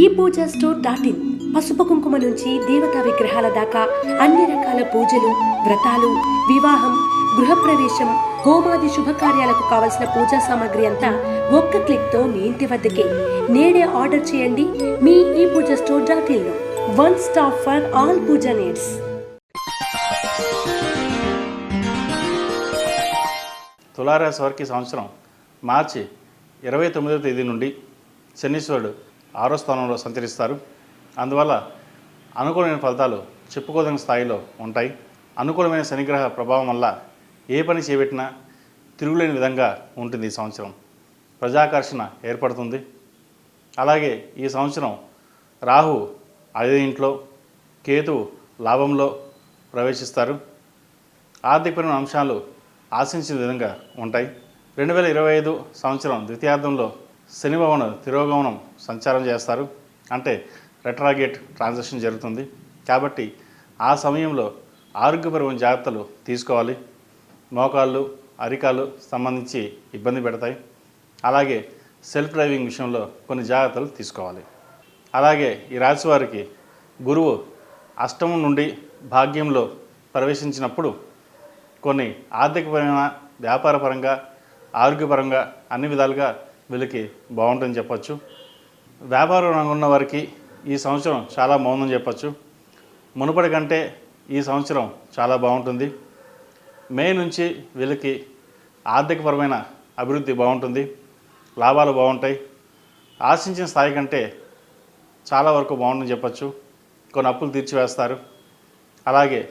ఈ Pooja store dot in. పసుపు కుంకుమ నుంచి దేవతా విగ్రహాల దాకా అన్ని రకాల పూజలు వ్రతాలు వివాహం గృహప్రవేశం హోమాది శుభకార్యాలకు కావలసిన పూజా సామాగ్రి అంతా ఒక్క క్లిక్తో మీ ఇంటి వద్దకే. నేడే ఆర్డర్ చేయండి మీ ఈ Pooja store dot in one stop for all Pooja needs. తులారాశి వారికి సంవత్సరం మార్చి ఇరవై తొమ్మిదవ తేదీ నుండి శనీశ్వరుడు ఆరో స్థానంలో సంచరిస్తారు. అందువల్ల అనుకూలమైన ఫలితాలు చెప్పుకోదగిన స్థాయిలో ఉంటాయి. అనుకూలమైన శనిగ్రహ ప్రభావం వల్ల ఏ పని చేపెట్టినా తిరుగులేని విధంగా ఉంటుంది ఈ సంవత్సరం. ప్రజాకర్షణ ఏర్పడుతుంది. అలాగే ఈ సంవత్సరం రాహు అదే ఇంట్లో కేతు లాభంలో ప్రవేశిస్తారు. ఆర్థికపరమైన అంశాలు ఆశించిన విధంగా ఉంటాయి. రెండు వేల ఇరవై ఐదు సంవత్సరం ద్వితీయార్థంలో శని భవన తిరోగమనం సంచారం చేస్తారు. అంటే రెట్రాగేట్ ట్రాన్సాక్షన్ జరుగుతుంది. కాబట్టి ఆ సమయంలో ఆరోగ్యపరమైన జాగ్రత్తలు తీసుకోవాలి. మోకాళ్ళు అరికాలు సంబంధించి ఇబ్బంది పెడతాయి. అలాగే సెల్ఫ్ డ్రైవింగ్ విషయంలో కొన్ని జాగ్రత్తలు తీసుకోవాలి. అలాగే ఈ రాశి వారికి గురువు అష్టమం నుండి భాగ్యంలో ప్రవేశించినప్పుడు కొన్ని ఆర్థికపరమైన వ్యాపారపరంగా ఆరోగ్యపరంగా అన్ని విధాలుగా వీళ్ళకి బాగుంటుందని చెప్పచ్చు. వ్యాపార రంగం ఉన్న వారికి ఈ సంవత్సరం చాలా బాగుందని చెప్పచ్చు. మునుపటి కంటే ఈ సంవత్సరం చాలా బాగుంటుంది. మే నుంచి వీళ్ళకి ఆర్థికపరమైన అభివృద్ధి బాగుంటుంది. లాభాలు బాగుంటాయి. ఆశించిన స్థాయి కంటే చాలా వరకు బాగుందని చెప్పచ్చు. కొన్ని అప్పులు తీర్చివేస్తారు. అలాగే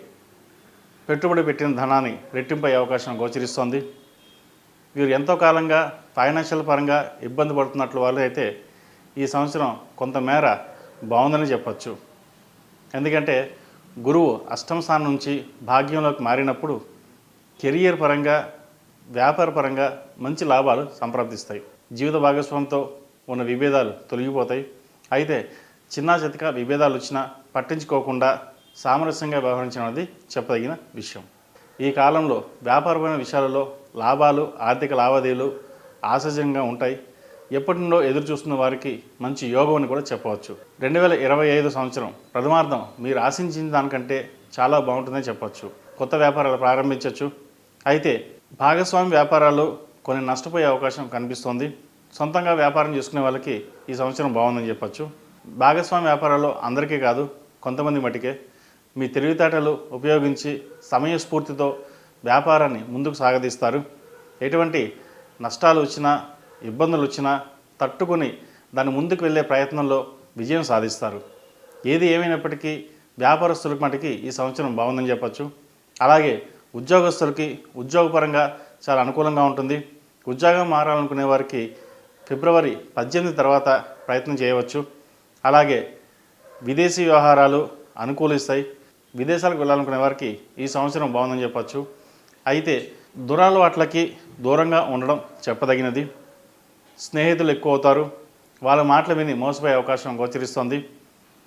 పెట్టుబడి పెట్టిన ధనాన్ని రెట్టింపై అవకాశం గోచరిస్తోంది. వీరు ఎంతో కాలంగా ఫైనాన్షియల్ పరంగా ఇబ్బంది పడుతున్నట్లు వాళ్ళు అయితే ఈ సంవత్సరం కొంతమేర బాగుందని చెప్పచ్చు. ఎందుకంటే గురువు అష్టమ స్థానం నుంచి భాగ్యంలోకి మారినప్పుడు కెరియర్ పరంగా వ్యాపార పరంగా మంచి లాభాలు సంప్రాప్తిస్తాయి జీవిత భాగస్వామితో ఉన్న విభేదాలు తొలగిపోతాయి. అయితే చిన్న చితక విభేదాలు వచ్చినా పట్టించుకోకుండా సామరస్యంగా వ్యవహరించడం అనేది చెప్పదగిన విషయం. ఈ కాలంలో వ్యాపారమైన విషయాలలో లాభాలు ఆర్థిక లావాదేవీలు ఆశజంగా ఉంటాయి. ఎప్పటి నుండో ఎదురు చూస్తున్న వారికి మంచి యోగం అని కూడా చెప్పవచ్చు. రెండు వేల ఇరవై ఐదు సంవత్సరం ప్రథమార్థం మీరు ఆశించిన దానికంటే చాలా బాగుంటుందని చెప్పవచ్చు. కొత్త వ్యాపారాలు ప్రారంభించవచ్చు అయితే భాగస్వామి వ్యాపారాలు కొన్ని నష్టపోయే అవకాశం కనిపిస్తోంది. సొంతంగా వ్యాపారం చేసుకునే వాళ్ళకి ఈ సంవత్సరం బాగుందని చెప్పచ్చు. భాగస్వామి వ్యాపారాల్లో అందరికీ కాదు కొంతమంది మటుకే. మీ తెలివితేటలు ఉపయోగించి సమయస్ఫూర్తితో వ్యాపారాన్ని ముందుకు సాగదీస్తారు. ఎటువంటి నష్టాలు వచ్చినా ఇబ్బందులు వచ్చినా తట్టుకొని దాని ముందుకు వెళ్ళే ప్రయత్నంలో విజయం సాధిస్తారు. ఏది ఏమైనప్పటికీ వ్యాపారస్తులకు మటుకి ఈ సంవత్సరం బాగుందని చెప్పచ్చు. అలాగే ఉద్యోగస్తులకి ఉద్యోగపరంగా చాలా అనుకూలంగా ఉంటుంది. ఉద్యోగం మారాలనుకునే వారికి ఫిబ్రవరి పద్దెనిమిది తర్వాత ప్రయత్నం చేయవచ్చు. అలాగే విదేశీ వ్యవహారాలు అనుకూలిస్తాయి. విదేశాలకు వెళ్ళాలనుకునే వారికి ఈ సంవత్సరం బాగుందని చెప్పచ్చు. అయితే దురలవాట్లకి దూరంగా ఉండడం చెప్పదగినది. స్నేహితులు ఎక్కువ అవుతారు వాళ్ళ మాటలు విని మోసపోయే అవకాశం గోచరిస్తోంది.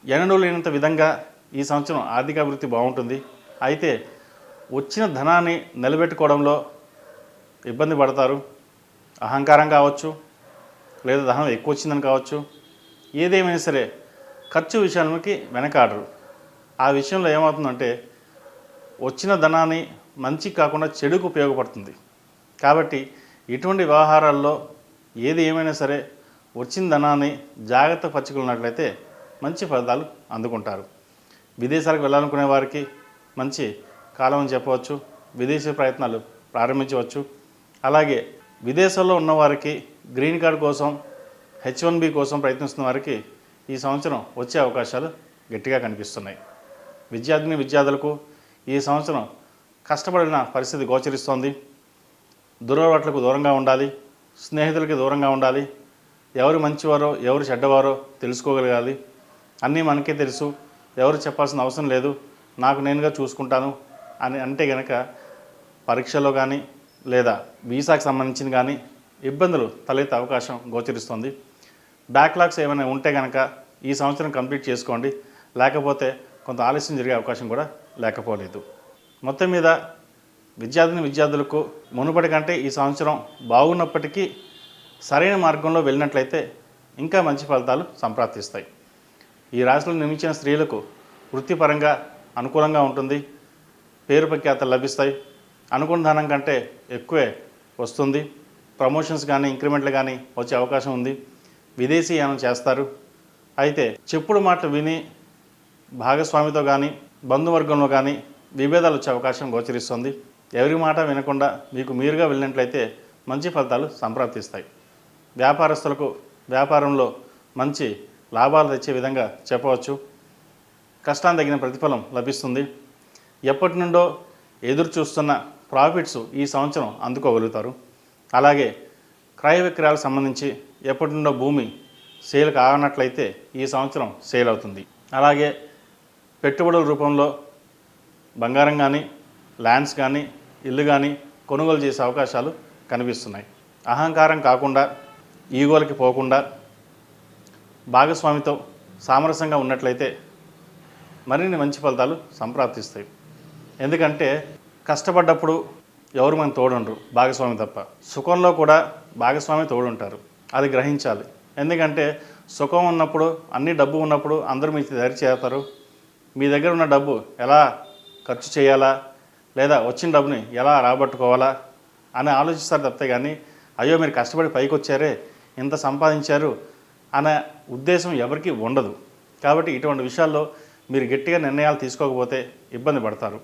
ఎన్నడూ లేనంత విధంగా ఈ సంవత్సరం ఆర్థిక అభివృద్ధి బాగుంటుంది. అయితే వచ్చిన ధనాన్ని నిలబెట్టుకోవడంలో ఇబ్బంది పడతారు. అహంకారం కావచ్చు లేదా ధనం ఎక్కువ వచ్చిందని కావచ్చు ఏదేమైనా సరే ఖర్చు విషయానికి వెనకాడరు. ఆ విషయంలో ఏమవుతుందంటే వచ్చిన ధనాన్ని మంచి కాకుండా చెడుకు ఉపయోగపడుతుంది. కాబట్టి ఇటువంటి వ్యవహారాల్లో ఏది ఏమైనా సరే వచ్చిన ధనాన్ని జాగ్రత్త పరచుకున్నట్లయితే మంచి ఫలితాలు అందుకుంటారు. విదేశాలకు వెళ్ళాలనుకునే వారికి మంచి కాలం అని చెప్పవచ్చు విదేశీ ప్రయత్నాలు ప్రారంభించవచ్చు. అలాగే విదేశాల్లో ఉన్నవారికి గ్రీన్ కార్డ్ కోసం హెచ్ వన్ బి కోసం ప్రయత్నిస్తున్న వారికి ఈ సంవత్సరం వచ్చే అవకాశాలు గట్టిగా కనిపిస్తున్నాయి. విద్యార్థిని విద్యార్థులకు ఈ సంవత్సరం కష్టపడిన పరిస్థితి గోచరిస్తోంది. దురలవాట్లకు దూరంగా ఉండాలి స్నేహితులకి దూరంగా ఉండాలి ఎవరు మంచివారో ఎవరు చెడ్డవారో తెలుసుకోగలగాలి. అన్నీ మనకే తెలుసు ఎవరు చెప్పాల్సిన అవసరం లేదు నాకు నేనుగా చూసుకుంటాను అని అంటే గనక పరీక్షలో కానీ లేదా వీసాకి సంబంధించిన కానీ ఇబ్బందులు తలెత్తే అవకాశం గోచరిస్తుంది. బ్యాక్లాగ్స్ ఏమైనా ఉంటే కనుక ఈ సంవత్సరం కంప్లీట్ చేసుకోండి. లేకపోతే కొంత ఆలస్యం జరిగే అవకాశం కూడా లేకపోలేదు. మొత్తం మీద విద్యార్థిని విద్యార్థులకు మునుపటి కంటే ఈ సంవత్సరం బాగున్నప్పటికీ సరైన మార్గంలో వెళ్ళినట్లయితే ఇంకా మంచి ఫలితాలు సంప్రాప్తిస్తాయి. ఈ రాశిలో నిర్మించిన స్త్రీలకు వృత్తిపరంగా అనుకూలంగా ఉంటుంది. పేరు ప్రఖ్యాతలు లభిస్తాయి. అనుకున్న ధనం కంటే ఎక్కువే వస్తుంది. ప్రమోషన్స్ కానీ ఇంక్రిమెంట్లు కానీ వచ్చే అవకాశం ఉంది. విదేశీ యానం చేస్తారు. అయితే చెప్పుడు మాటలు విని భాగస్వామితో కానీ బంధువర్గంలో కానీ విభేదాలు వచ్చే అవకాశం గోచరిస్తుంది. ఎవరి మాట వినకుండా మీకు మీరుగా వెళ్ళినట్లయితే మంచి ఫలితాలు సంప్రాప్తిస్తాయి. వ్యాపారస్తులకు వ్యాపారంలో మంచి లాభాలు తెచ్చే విధంగా చెప్పవచ్చు. కష్టాన్ని తగిన ప్రతిఫలం లభిస్తుంది. ఎప్పటి నుండో ఎదురు చూస్తున్న ప్రాఫిట్స్ ఈ సంవత్సరం అందుకోగలుగుతారు. అలాగే క్రయ విక్రయాలకు సంబంధించి ఎప్పటి నుండో భూమి సేల్ కావనట్లయితే ఈ సంవత్సరం సేల్ అవుతుంది. అలాగే పెట్టుబడుల రూపంలో బంగారం కానీ ల్యాండ్స్ కానీ ఇల్లు కానీ కొనుగోలు చేసే అవకాశాలు కనిపిస్తున్నాయి. అహంకారం కాకుండా ఈగోలకి పోకుండా భాగస్వామితో సామరస్యంగా ఉన్నట్లయితే మరిన్ని మంచి ఫలితాలు సంప్రాప్తిస్తాయి. ఎందుకంటే కష్టపడ్డప్పుడు ఎవరు మనం తోడుండరు? భాగస్వామి తప్ప. సుఖంలో కూడా భాగస్వామి తోడుంటారు. అది గ్రహించాలి. ఎందుకంటే సుఖం ఉన్నప్పుడు అన్ని డబ్బు ఉన్నప్పుడు అందరూ మీ దరి చేస్తారు మీ దగ్గర ఉన్న డబ్బు ఎలా ఖర్చు చేయాలా? లేదా వచ్చిన డబ్బుని ఎలా రాబట్టుకోవాలా? అని ఆలోచిస్తారు తప్పితే కానీ అయ్యో మీరు కష్టపడి పైకి వచ్చారే ఇంత సంపాదించారు అనే ఉద్దేశం ఎవరికీ ఉండదు. కాబట్టి ఇటువంటి విషయాల్లో మీరు గట్టిగా నిర్ణయాలు తీసుకోకపోతే ఇబ్బంది పడతారు.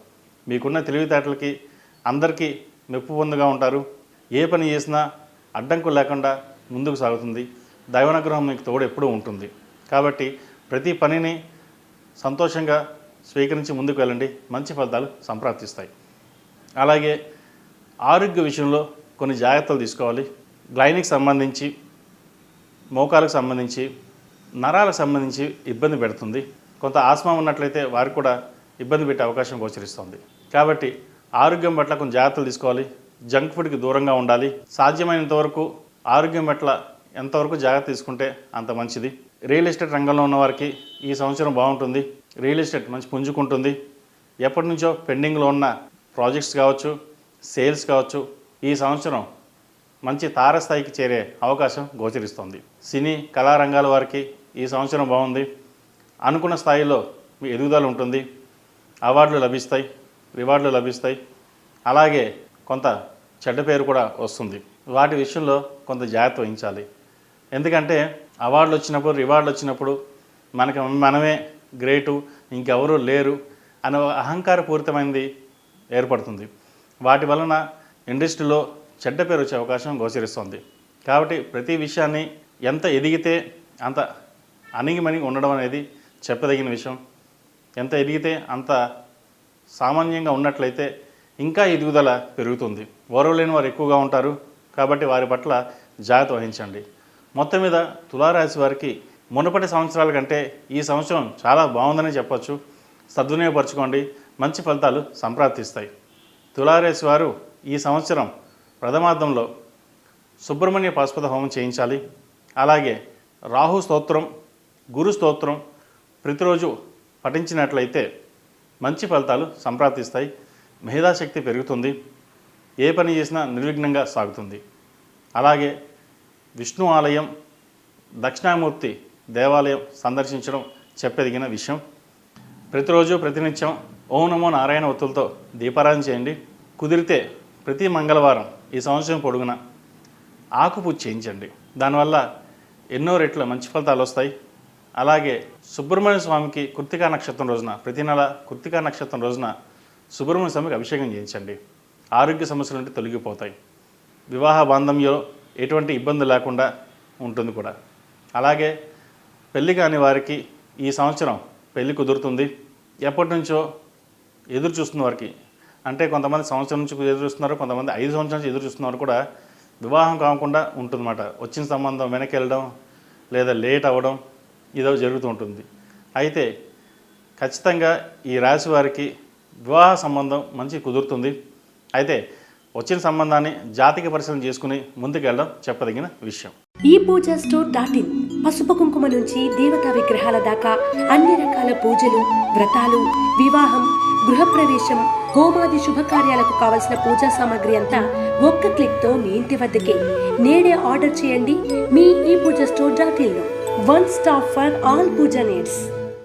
మీకున్న తెలివితేటలకి అందరికీ మెప్పు పొందుగా ఉంటారు. ఏ పని చేసినా అడ్డంకులు లేకుండా ముందుకు సాగుతుంది. దైవనుగ్రహం మీకు తోడు ఎప్పుడూ ఉంటుంది. కాబట్టి ప్రతి పనిని సంతోషంగా స్వీకరించి ముందుకు వెళ్ళండి. మంచి ఫలితాలు సంప్రాప్తిస్తాయి. అలాగే ఆరోగ్య విషయంలో కొన్ని జాగ్రత్తలు తీసుకోవాలి. గ్లైనికి సంబంధించి మోకాలకు సంబంధించి నరాలకు సంబంధించి ఇబ్బంది పెడుతుంది. కొంత ఆస్మా ఉన్నట్లయితే వారికి కూడా ఇబ్బంది పెట్టే అవకాశం గోచరిస్తుంది. కాబట్టి ఆరోగ్యం పట్ల కొన్ని జాగ్రత్తలు తీసుకోవాలి. జంక్ ఫుడ్కి దూరంగా ఉండాలి. సాధ్యమైనంత వరకు ఆరోగ్యం పట్ల ఎంతవరకు జాగ్రత్త తీసుకుంటే అంత మంచిది. రియల్ ఎస్టేట్ రంగంలో ఉన్న వారికి ఈ సంవత్సరం బాగుంటుంది. రియల్ ఎస్టేట్ మంచి పుంజుకుంటుంది. ఎప్పటి నుంచో పెండింగ్లో ఉన్న ప్రాజెక్ట్స్ కావచ్చు సేల్స్ కావచ్చు ఈ సంవత్సరం మంచి తారస్థాయికి చేరే అవకాశం గోచరిస్తుంది. సినీ కళారంగాల వారికి ఈ సంవత్సరం బాగుంది. అనుకున్న స్థాయిలో మీ ఎదుగుదల ఉంటుంది. అవార్డులు లభిస్తాయి రివార్డులు లభిస్తాయి. అలాగే కొంత చెడ్డ పేరు కూడా వస్తుంది. వాటి విషయంలో కొంత జాగ్రత్త వహించాలి. ఎందుకంటే అవార్డులు వచ్చినప్పుడు రివార్డులు వచ్చినప్పుడు మనకి మనమే గ్రేటు ఇంకెవరూ లేరు అనే అహంకారపూరితమైనది ఏర్పడుతుంది. వాటి వలన ఇండస్ట్రీలో చెడ్డ పేరు వచ్చే అవకాశం గోచరిస్తుంది. కాబట్టి ప్రతి విషయాన్ని ఎంత ఎదిగితే అంత అణిగిమణిగి ఉండడం అనేది చెప్పదగిన విషయం. ఎంత ఎదిగితే అంత సామాన్యంగా ఉన్నట్లయితే ఇంకా ఎదుగుదల పెరుగుతుంది. ఓరవలేని వారు ఎక్కువగా ఉంటారు కాబట్టి వారి పట్ల జాగ్రత్త వహించండి. మొత్తం మీద తులారాశి వారికి మునుపటి సంవత్సరాల కంటే ఈ సంవత్సరం చాలా బాగుందని చెప్పొచ్చు. సద్వినియోగపరచుకోండి. మంచి ఫలితాలు సంప్రాప్తిస్తాయి. తులారాశి వారు ఈ సంవత్సరం ప్రథమార్థంలో సుబ్రహ్మణ్య పాశుపత హోమం చేయించాలి. అలాగే రాహు స్తోత్రం గురు స్తోత్రం ప్రతిరోజు పఠించినట్లయితే మంచి ఫలితాలు సంప్రాప్తిస్తాయి. మేధాశక్తి పెరుగుతుంది. ఏ పని చేసినా నిర్విఘ్నంగా సాగుతుంది. అలాగే విష్ణు ఆలయం దక్షిణామూర్తి దేవాలయం సందర్శించడం చెప్పెదిగిన విషయం. ప్రతిరోజు ప్రతినిత్యం ఓం నమో నారాయణ ఒత్తులతో దీపారాధన చేయండి. కుదిరితే ప్రతి మంగళవారం ఈ సంవత్సరం పొడుగున ఆకుపూజ చేయించండి. దానివల్ల ఎన్నో రెట్ల మంచి ఫలితాలు వస్తాయి. అలాగే సుబ్రహ్మణ్య స్వామికి కృతికా నక్షత్రం రోజున ప్రతి నెల కృతికా నక్షత్రం రోజున సుబ్రహ్మణ్య స్వామికి అభిషేకం చేయించండి. ఆరోగ్య సమస్యలు అంటే తొలగిపోతాయి. వివాహ బాంధవ్యంలో ఎటువంటి ఇబ్బంది లేకుండా ఉంటుంది కూడా. అలాగే పెళ్ళి కాని వారికి ఈ సంవత్సరం పెళ్ళి కుదురుతుంది. ఎప్పటి నుంచో ఎదురు చూస్తున్న వారికి అంటే కొంతమంది సంవత్సరం నుంచి ఎదురు చూస్తున్నారు కొంతమంది ఐదు సంవత్సరాల నుంచి ఎదురు చూస్తున్నారు కూడా వివాహం కాకుండా ఉంటుందన్నమాట. వచ్చిన సంబంధం వెనక్కి వెళ్ళడం లేదా లేట్ అవ్వడం ఇదో జరుగుతూ ఉంటుంది. అయితే ఖచ్చితంగా ఈ రాశి వారికి వివాహ సంబంధం మంచి కుదురుతుంది. అయితే వచ్చిన సంబంధాన్ని జాతిక పరిశీలన చేసుకుని ముందుకెళ్ళడం చెప్పదగిన విషయం. ఈ పూజా స్టోర్ డాట్ ఇన్. పసుపు కుంకుమ నుంచి దేవతా విగ్రహాల దాకా అన్ని రకాల పూజలు వ్రతాలు వివాహం గృహప్రవేశం హోమాది శుభకార్యాలకు కావలసిన పూజా సామాగ్రి అంతా ఒక్క క్లిక్తో మీ ఇంటి వద్దకే. నేడే ఆర్డర్ చేయండి మీ ఈ Pooja store dot ఇన్లో one stop for all Pooja needs.